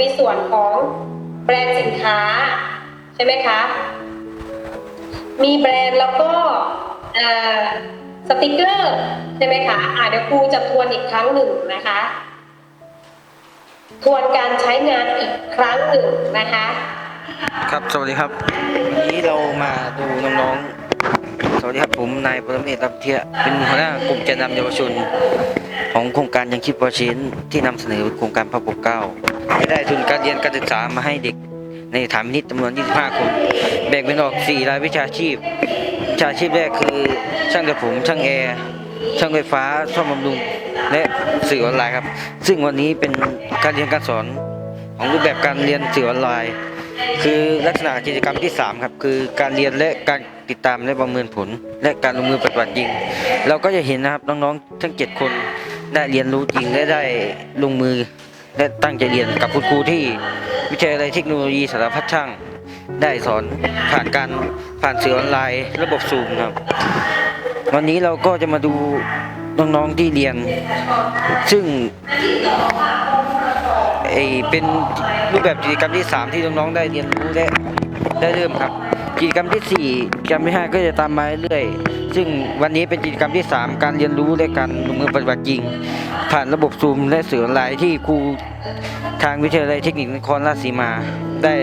มีส่วนของแบรนด์สินค้า ใช่ไหมคะ มีแบรนด์แล้วก็สติกเกอร์ใช่ไหมคะอ่าเดี๋ยวครูจะทวนอีกครั้งหนึ่งนะคะ ทวนการใช้งานอีกครั้งหนึ่งนะคะ ครับสวัสดีครับวันนี้เรามาดูน้องๆสวัสดีครับผมนายปรเมศรับเทียเป็นหัวหน้ากลุ่มแกนนำเยาวชน ของโครงการยังคิดวอชินที่นำเสนอโครงการพระปกเกล้าที่ได้ทุนการเรียนการศึกษามาให้เด็กในสถานพินิจจำนวน 25 คน แบ่งเป็นออก 4 รายวิชาชีพ วิชาชีพแรกคือช่างกระผม ช่างแอร์ ช่างไฟฟ้า ซ่อมบำรุง และสื่อออนไลน์ครับ ซึ่งวันนี้เป็นการเรียนการสอนของรูปแบบการเรียนสื่อออนไลน์ คือลักษณะกิจกรรมที่ 3 ครับ คือการเรียนและการติดตามและประเมินผล และการลงมือปฏิบัติจริง เราก็จะเห็นนะครับน้องๆ ทั้ง 7 คนได้เรียนรู้จริงและได้ลงมือ และตั้งใจเรียนกับคุณครูที่วิทยาลัยเทคโนโลยีสารพัดช่าง ได้สอนผ่านการผ่านสื่อออนไลน์ ระบบซูมครับ วันนี้เราก็จะมาดูน้องๆที่เรียน ซึ่งไอเป็นรูปแบบกิจกรรมที่ 3 ที่น้องๆได้เรียนรู้และได้เริ่มครับ กิจกรรมที่ 4 กิจกรรมที่ 5 ก็จะตามมาเรื่อยๆ ซึ่งวันนี้เป็นกิจกรรมที่ 3 การเรียนรู้และการลงมือปฏิบัติจริง ผ่านระบบซูมและสื่อออนไลน์ที่ครูทางวิทยาลัยเทคนิคนครราชสีมาได้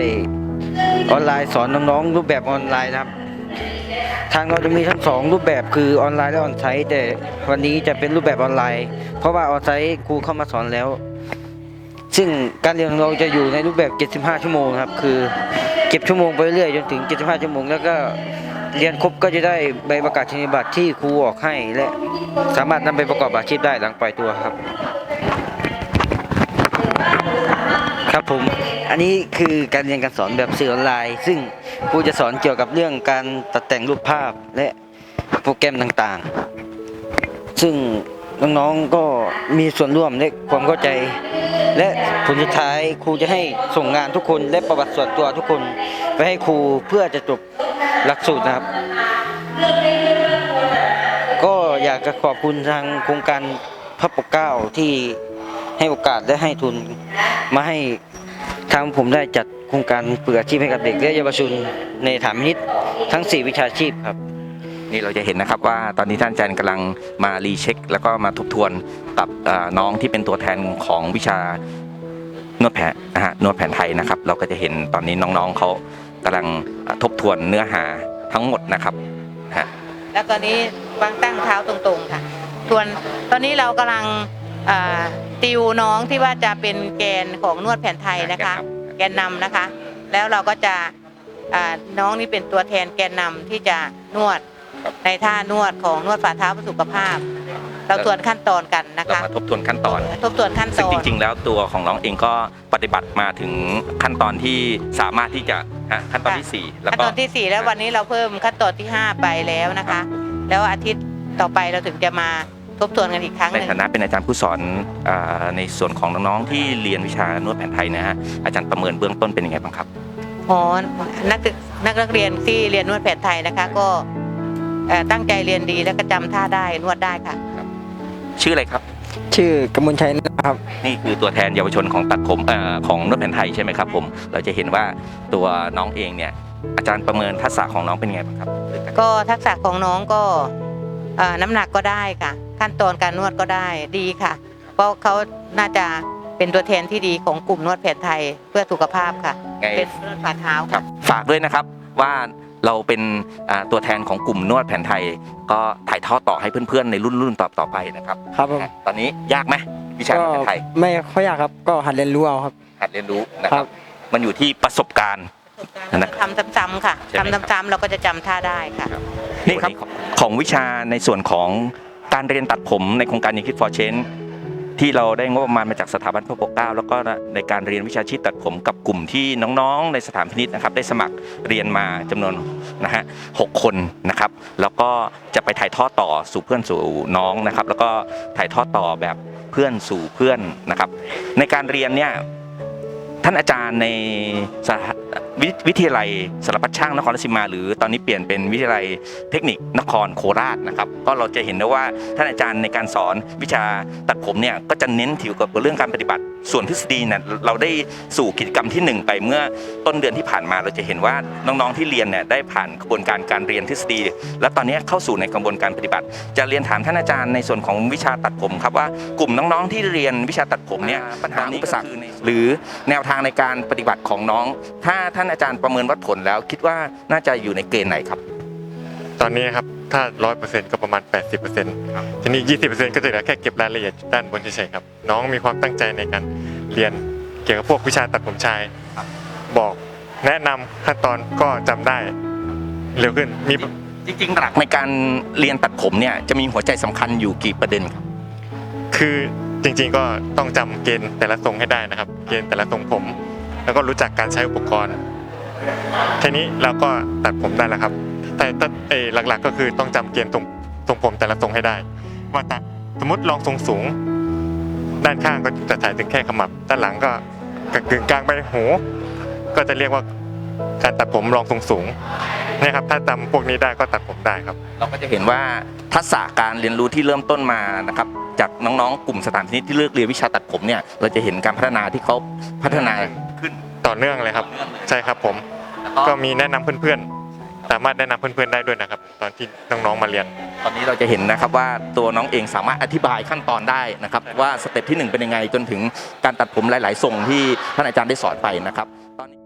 ออนไลน์สอนน้องๆรูปแบบออนไลน์นะครับ ทางเราจะมีทั้งสองรูปแบบคือออนไลน์และออนไซต์แต่วันนี้จะเป็นรูปแบบออนไลน์ เพราะว่าออนไซต์ครูเข้ามาสอนแล้ว ซึ่งการเรียนของเราจะอยู่ในรูปแบบ 75 ชั่วโมงครับ คือเก็บชั่วโมงไปเรื่อยจนถึง 75 ชั่วโมง แล้วก็เรียนครบก็จะได้ใบประกาศนียบัตรที่ครูออกให้และสามารถนำไปประกอบอาชีพได้หลังปล่อยตัวครับ ครับผมอันนี้คือการเรียนการสอนแบบสื่อออนไลน์ ซึ่งครูจะสอนเกี่ยวกับเรื่องการตัดแต่งรูปภาพและโปรแกรมต่างๆ ซึ่งน้องๆก็มีส่วนร่วมและความเข้าใจ และผลสุดท้ายครูจะให้ส่งงานทุกคนและประวัติส่วนตัวทุกคนไปให้ครูเพื่อจะจบหลักสูตรนะครับ ก็อยากจะขอบคุณทางโครงการพระปกเก้าที่ให้โอกาสและให้ทุนมาให้ทางผมได้จัดโครงการฝึกอาชีพให้กับเด็กและเยาวชนในฐานมินิตทั้ง 4 วิชาชีพครับ นี่เราจะเห็นนะครับว่าตอนนี้ท่านอาจารย์กำลังมารีเช็ค แล้วก็มาทบทวนกับเอ่อน้องที่เป็นตัวแทนของวิชานวดแผนนะฮะนวดแผนไทยนะครับ เราก็จะเห็นตอนนี้น้องๆเขากำลังเอ่อทบทวนเนื้อหาทั้งหมดนะครับฮะแล้วตอนนี้วางตั้งเท้าตรงๆค่ะส่วนตอนนี้เรากำลังอ่าติวน้องที่ว่าจะเป็นแกนของนวดแผนไทยนะคะ แกนนำนะคะ แล้วเราก็จะอ่าน้องนี่เป็นตัวแทนแกนนำที่จะนวด ในท่านวดของนวดฝ่าเท้าเพื่อสุขภาพ เราทวนขั้นตอนกันนะเราคะมาทบทวนขั้นตอน ทบทวนขั้นตซึ่งอน จริง ๆ แล้วตัวของน้องเองก็ปฏิบัติมาถึงขั้นตอนที่สามารถที่จะฮะขั้นตอนที่สี่แล้วขั้นก็ ตอนที่สี่แล้ววันนี้เราเพิ่มขั้นตอนที่ห้าไปแล้วนะคะ แล้วอาทิตย์ต่อไปเราถึงจะมาทบทวนกันอีกครั้งหในนึ่ง ฐานะเป็นอาจารย์ผู้สอนอาในส่วนของน้องๆที่เรียนวิชานวดแผนไทยนะฮะอาจารย์ประเมินเบื้องต้นเป็นยังไงบ้างครับอ๋อนักศึกนักนักเรียนที่เรียนนวดแผนไทยนะคะ ก็ เอ่อตั้งใจเรียนดีแล้วก็จำท่าได้นวดได้ค่ะ ชื่ออะไรครับ ชื่อกมลชัยนะครับ นี่คือตัวแทนเยาวชนของตัดผมเอ่อของนวดแผนไทยใช่ไหมครับผม เราจะเห็นว่าตัวน้องเองเนี่ย อาจารย์ประเมินทักษะของน้องเป็นยังไงบ้างครับก็ทักษะของน้องก็เอ่อน้ำหนักก็ได้ค่ะ ขั้นตอนการนวดก็ได้ดีค่ะ เพราะเขาน่าจะเป็นตัวแทนที่ดีของกลุ่มนวดแผนไทยเพื่อสุขภาพค่ะ ไงเป็นนวดฝ่าเท้าครัค่ะบฝากด้วยนะครับว่า เราเป็นอ่าตัวแทนของกลุ่มนวดแผนไทย ก็ถ่ายทอดต่อให้เพื่อนๆในรุ่นรุ่นต่อต่อๆไปนะครับครับผมตอนนี้ยากไหมวิชานก็วดแผนไทย ไม่ค่อยอยากครับก็หัดเรียนรู้เอาครับ หัดเรียนรู้นะคครัรับบมันอยู่ที่ประสบการณ์นะทำซ้ำๆค่ะใช่ไหมครับทำซ้ำๆเราก็จะจำท่าได้ค่ะนี่ครับของวิชาในส่วนของการเรียนตัดผมในโครงการยิคิดฟอร์เชน ที่เราได้งบประมาณมาจากสถาบันพระปกเกล้าแล้วก็ในการเรียนวิชาชีพตัดผมกับกลุ่มที่น้องๆ ในสถานพินิษนะครับได้สมัครเรียนมาจำนวนนะฮะหกคนนะครับ แล้วก็จะไปถ่ายทอดต่อสู่เพื่อนสู่น้องนะครับ แล้วก็ถ่ายทอดต่อแบบเพื่อนสู่เพื่อนนะครับ ในการเรียนเนี่ยท่านอาจารย์ใน วิวิทยาลัยสารพัดช่างนครราชสีมา หรือตอนนี้เปลี่ยนเป็นวิทยาลัยเทคนิคนครโคราชนะครับก็เราจะเห็นได้ว่าท่านอาจารย์ในการสอนวิชาตัดผมเนี่ยก็จะเน้นเกี่ยวกับเรื่องการปฏิบัติ ส่วนทฤษฎีเนี่ยเราได้สู่กิจกรรมที่หนึ่งไปเมื่อต้นเดือนที่ผ่านมาเราจะเห็นว่าน้องๆที่เรียนเนี่ยได้ผ่านกระบวนการการเรียนทฤษฎี และตอนนี้เข้าสู่ในกระบวนการปฏิบัติ จะเรียนถามท่านอาจารย์ในส่วนของวิชาตัดผมครับว่ากลุ่มน้องๆที่เรียนวิชาตัดผมเนี่ยปัญหาอุปสรรคหรือแนวทางในการปฏิบัติของน้อง ถ้าท่านอาจารย์ประเมินวัดผลแล้วคิดว่าน่าจะอยู่ในเกณฑ์ไหนครับ ตอนนี้ครับถ้าร้อยเปอร์เซ็นต์ก็ประมาณ80เปอร์เซ็นต์ทีนี้ยี่สิบเปอร์เซ็นต์ก็จะเหลือแค่เก็บรายละเอียดด้านบนเฉยๆครับ น้องมีความตั้งใจในการเรียนเกี่ยวกับพวกวิชาตัดผมชายบอกแนะนำขั้นตอนก็จำได้เร็วขึ้นมีจริงๆหลักในการเรียนตัดผมเนี่ยจะมีหัวใจสำคัญอยู่กี่ประเด็นครับคือจริงๆก็ต้องจำเกณฑ์แต่ละทรงให้ได้นะครับ เกณฑ์แต่ละทรงผม แล้วก็รู้จักการใช้อุปกรณ์ แค่นี้เราก็ตัดผมได้แล้วครับ แต่แต่เออหลักๆก็คือต้องจำเกณฑ์ทรงทรงผมแต่ละทรงให้ได้ ว่าตัดสมมติลองทรงสูง ด้านข้างก็จะถ่ายถึงแค่ขมับ ด้านหลังก็กึ่งกลางไปหูก็จะเรียกว่าการตัดผมรองทรงสูงเนี่ยครับ ถ้าจำพวกนี้ได้ก็ตัดผมได้ครับ เราก็จะเห็นว่าทักษะการเรียนรู้ที่เริ่มต้นมานะครับจากน้องๆกลุ่มสถานพินิจที่เลือกเรียนวิชาตัดผมเนี่ยเราจะเห็นการพัฒนาที่เขาพัฒนาขึ้นต่อเนื่องเลยครับ ใช่ครับผม ก็มีแนะนำเพื่อนๆ สามารถแนะนำเพื่อนๆได้ด้วยนะครับ ตอนที่น้องๆมาเรียน ตอนนี้เราจะเห็นนะครับว่าตัวน้องเองสามารถอธิบายขั้นตอนได้นะครับ ว่าสเต็ปที่หนึ่งเป็นยังไงจนถึงการตัดผมหลาย ๆ ทรงที่ท่านอาจารย์ได้สอนไปนะครับตอนนี้